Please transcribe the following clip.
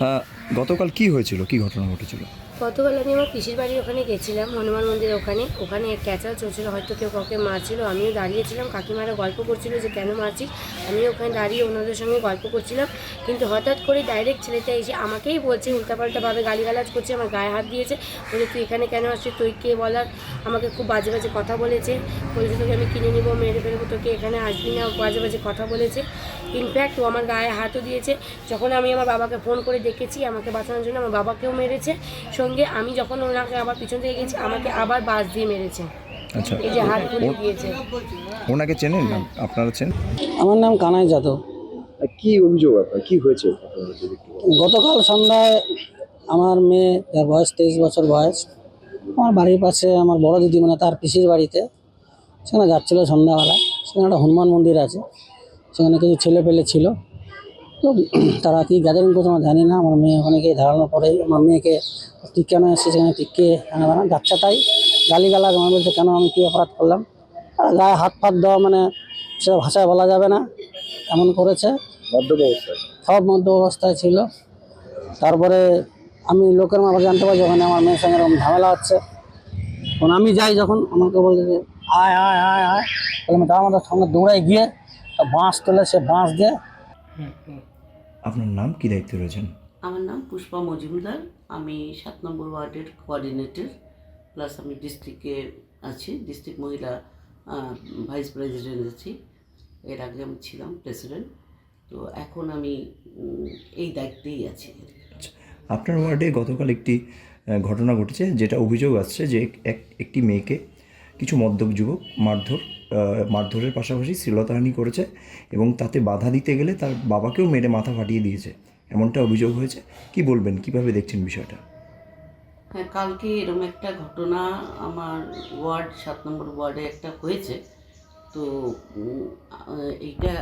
Uh, গতকাল কি হয়েছিল? কি ঘটনা ঘটেছিল? গতকাল আমি আমার পিসির বাড়ির ওখানে গেছিলাম, হনুমান মন্দিরের ওখানে। ওখানে ক্যাচাল চলছিল, হয়তো কেউ কাউকে মারছিল। আমিও দাঁড়িয়েছিলাম, কাকিমারা গল্প করছিল যে কেন মারছিস? আমিও ওখানে দাঁড়িয়ে ওনাদের সঙ্গে গল্প করছিলাম। কিন্তু হঠাৎ করে ডাইরেক্ট ছেলেটা এসে আমাকেই বলছে, উল্টাপাল্টাভাবে গালিগালাজ করছে, আমার গায়ে হাত দিয়েছে। বলে, তুই এখানে কেন আসছিস? তুই কে বলার? আমাকে খুব বাজে বাজে কথা বলেছে। বলেছে, তোকে আমি কিনে নিবো, মেরে ফেলব, তোকে এখানে আসবি না। বাজে বাজে কথা বলেছে। ইনফ্যাক্ট ও আমার গায়ে হাতও দিয়েছে। যখন আমি আমার বাবাকে ফোন করে ডেকেছি আমাকে বাঁচানোর জন্য আমার বাবাকেও মেরেছে। সঙ্গে আমি যখন ওনাকে আবার পিছন থেকে গেছি আমাকে আবার বাস দিয়ে মেরেছে। আচ্ছা এই যে হাত খুলে দিয়েছে ওনাকে চেনেন? না আপনারা চেনেন? আমার নাম কানাই যাদব। কি অভিযোগ আপনার? কি হয়েছে? গতকাল সন্ধ্যায় আমার মেয়ে যার বয়স তেইশ বছর বয়স আমার বাড়ির পাশে আমার বড় দিদি মানে তার পিসির বাড়িতে সেখানে যাচ্ছিল সন্ধ্যাবেলায়। সেখানে একটা হনুমান মন্দির আছে। সেখানে কিছু ছেলে পেলে ছিল। তো তারা কি গ্যাদারিং করছে আমার জানি না আমার মেয়ে ওখানে গিয়ে দাঁড়ানোর পরেই আমার মেয়েকে তুই কেন এসেছিস সেখানে টিককে যাচ্ছে তাই গালিগালাজ আমার বলছে কেন আমি কী অপরাধ করলাম? আর গায়ে হাত ফাত দেওয়া মানে সে ভাষায় বলা যাবে না এমন করেছে। সব মধ্য অবস্থায় ছিল। তারপরে আমি লোকের মারফত জানতে পারছি ওখানে আমার মেয়ের সঙ্গে এরকম ঝামেলা হচ্ছে। তখন আমি যাই যখন আমাকে বলছে যে আয় আয় আয় আয়। তাহলে আমি তার আমাদের সঙ্গে দৌড়ায় গিয়ে বাঁশ তোলে সে বাঁশ দিয়ে আপনার নাম কি দায়িত্বে রয়েছেন? আমার নাম পুষ্পা মজুমদার। আমি সাত নম্বর ওয়ার্ডের কোঅর্ডিনেটর প্লাস আমি ডিস্ট্রিক্টে আছি ডিস্ট্রিক্ট মহিলা ভাইস প্রেসিডেন্ট আছি। এর আগে আমি ছিলাম প্রেসিডেন্ট তো এখন আমি এই দায়িত্বেই আছি। আচ্ছা আপনার ওয়ার্ডে গতকাল একটি ঘটনা ঘটেছে যেটা অভিযোগ আসছে যে এক একটি মেয়েকে কিছু মদ্যপ যুবক মারধর মারধরের পাশাপাশি শ্লীলতাহানি করেছে এবং তাতে বাধা দিতে গেলে তার বাবাকেও মেরে মাথা ফাটিয়ে দিয়েছে। এমনটা অভিযোগ হয়েছে। কি বলবেন? কীভাবে দেখছেন বিষয়টা? হ্যাঁ কালকে এরকম একটা ঘটনা আমার ওয়ার্ড, সাত নম্বর ওয়ার্ডে একটা হয়েছে। তো এইটা